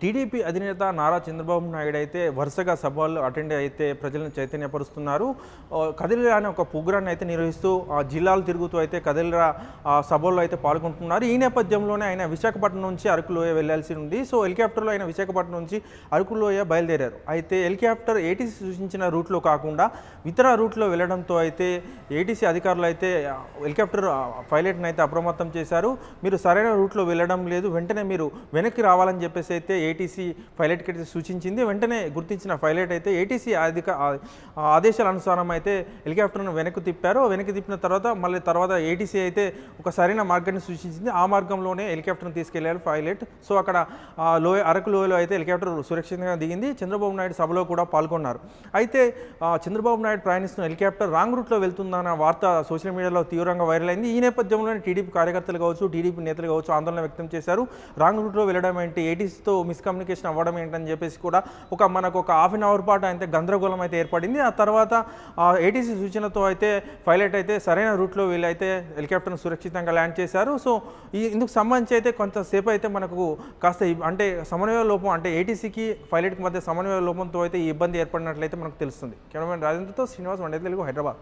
TDP అధినేత నారా చంద్రబాబు నాయుడు అయితే వరుసగా సభలు అటెండ్ అయితే ప్రజలను చైతన్యపరుస్తున్నారు. కదిలిరా అనే ఒక ప్రోగ్రాన్ని అయితే నిర్వహిస్తూ ఆ, జిల్లాలు తిరుగుతూ అయితే కదిలిరా సభల్లో అయితే పాల్గొంటున్నారు. ఈ నేపథ్యంలోనే ఆయన విశాఖపట్నం నుంచి అరకులోయ వెళ్ళాల్సి ఉంది. సో హెలికాప్టర్లో ఆయన విశాఖపట్నం నుంచి అరకులోయ బయలుదేరారు. అయితే హెలికాప్టర్ ఏటీసీ సూచించిన రూట్లో కాకుండా ఇతర రూట్లో వెళ్ళడంతో అయితే ఏటీసీ అధికారులు అయితే హెలికాప్టర్ ఆ, పైలట్ని అయితే అప్రమత్తం చేశారు. మీరు సరైన రూట్లో వెళ్ళడం లేదు. వెంటనే మీరు వెనక్కి రావాలని చెప్పేసి అయితే ఏటీసీ పైలట్కి అయితే సూచించింది. వెంటనే గుర్తించిన పైలట్ అయితే ఏటీసీ అధిక ఆదేశాల అనుసారం అయితే హెలికాప్టర్ను వెనక్కి తిప్పారు. వెనక్కి తిప్పిన తర్వాత మళ్ళీ తర్వాత ఏటీసీ అయితే ఒక సరైన మార్గాన్ని సూచించింది. ఆ మార్గంలోనే హెలికాప్టర్ను తీసుకెళ్ళారు పైలట్. సో అక్కడ లోయ అరకు లోయలో అయితే హెలికాప్టర్ సురక్షితంగా దిగింది. చంద్రబాబు నాయుడు సభలో కూడా పాల్గొన్నారు. అయితే చంద్రబాబు నాయుడు ప్రయాణిస్తున్న హెలికాప్టర్ రాంగ్ రూట్లో వెళ్తుందన్న వార్త సోషల్ మీడియాలో తీవ్రంగా వైరల్ అయింది. ఈ నేపథ్యంలోనే టీడీపీ కార్యకర్తలు కావచ్చు టీడీపీ నేతలు కావచ్చు ఆందోళన వ్యక్తం చేశారు. రాంగ్ రూట్లో వెళ్ళడం ఏంటి? ఏటీసీతో మిస్కమ్యూనికేషన్ అవ్వడం ఏంటని చెప్పేసి కూడా ఒక మనకు ఒక హాఫ్ అన్ అవర్ పాటు అయితే గందరగోళం అయితే ఏర్పడింది. ఆ తర్వాత ఏటీసీ సూచనతో అయితే పైలట్ అయితే సరైన రూట్లో వీళ్ళైతే హెలికాప్టర్ను సురక్షితంగా ల్యాండ్ చేశారు. సో ఈ ఇందుకు సంబంధించి అయితే కొంతసేపు అయితే మనకు కాస్త అంటే సమన్వయ లోపం అంటే ఏటీసీకి పైలట్కి మధ్య సమన్వయ లోపంతో అయితే ఈ ఇబ్బంది ఏర్పడినట్లయితే మనకు తెలుస్తుంది. కెమెరామెన్ రాజేంద్రతో శ్రీనివాస్ వండే తెలుగు హైదరాబాద్.